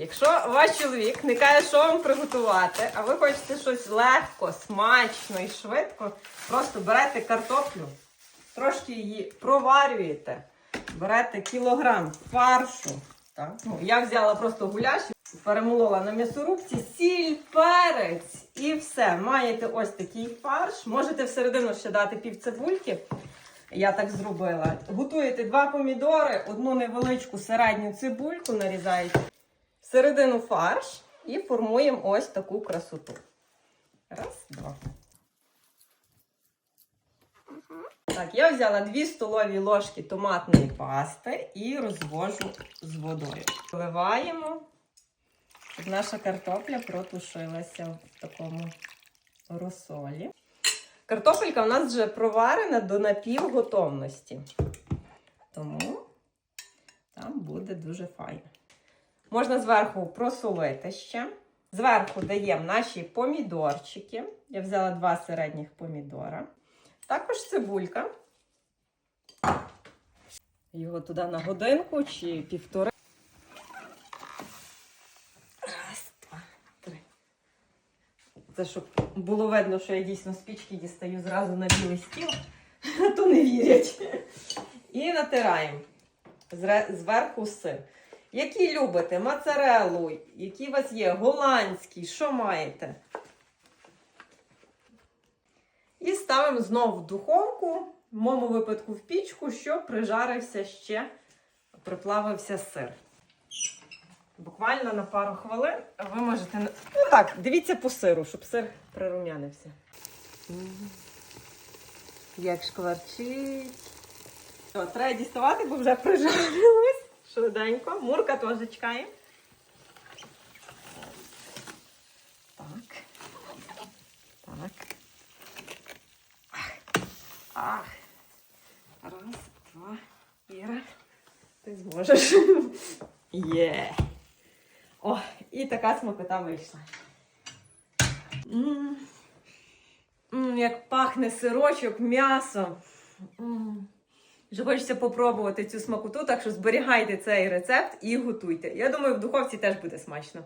Якщо ваш чоловік не каже, що вам приготувати, а ви хочете щось легко, смачно і швидко, просто берете картоплю, трошки її проварюєте, берете кілограм фаршу. Так? Ну, я взяла просто гуляш, перемолола на м'ясорубці, сіль, перець і все. Маєте ось такий фарш. Можете всередину ще дати пів цибульки. Я так зробила. Готуєте два помідори, одну невеличку середню цибульку нарізаєте всередину фарш і формуємо ось таку красоту. Раз, два. Так, я взяла 2 столові ложки томатної пасти і розвожу з водою. Вливаємо, щоб наша картопля протушилася в такому розсолі. Картопелька у нас вже проварена до напівготовності. Тому там буде дуже файно. Можна зверху просолити ще. Зверху даємо наші помідорчики. Я взяла два середніх помідора. Також цибулька. Його туди на годинку чи півтори. Раз, два, три. Це щоб було видно, що я дійсно з пічки дістаю зразу на білий стіл, то не вірять. І натираємо зверху сир. Які любите? Моцареллу, які у вас є, голландський, що маєте? І ставимо знову в духовку, в моєму випадку в пічку, щоб прижарився ще, приплавився сир. Буквально на пару хвилин ви можете. Ну так, дивіться по сиру, щоб сир прирум'янився. Як шкварчить. Треба діставати, бо вже прижарилось. Швиденько. Мурка теж чекає. Так. Так. Ах. Раз, два. Іра. Ти зможеш. Є. О, і така смакота вийшла. М. М, Як пахне сирочок, м'ясо. Вже хочеться попробувати цю смакоту, так що зберігайте цей рецепт і готуйте. Я думаю, в духовці теж буде смачно.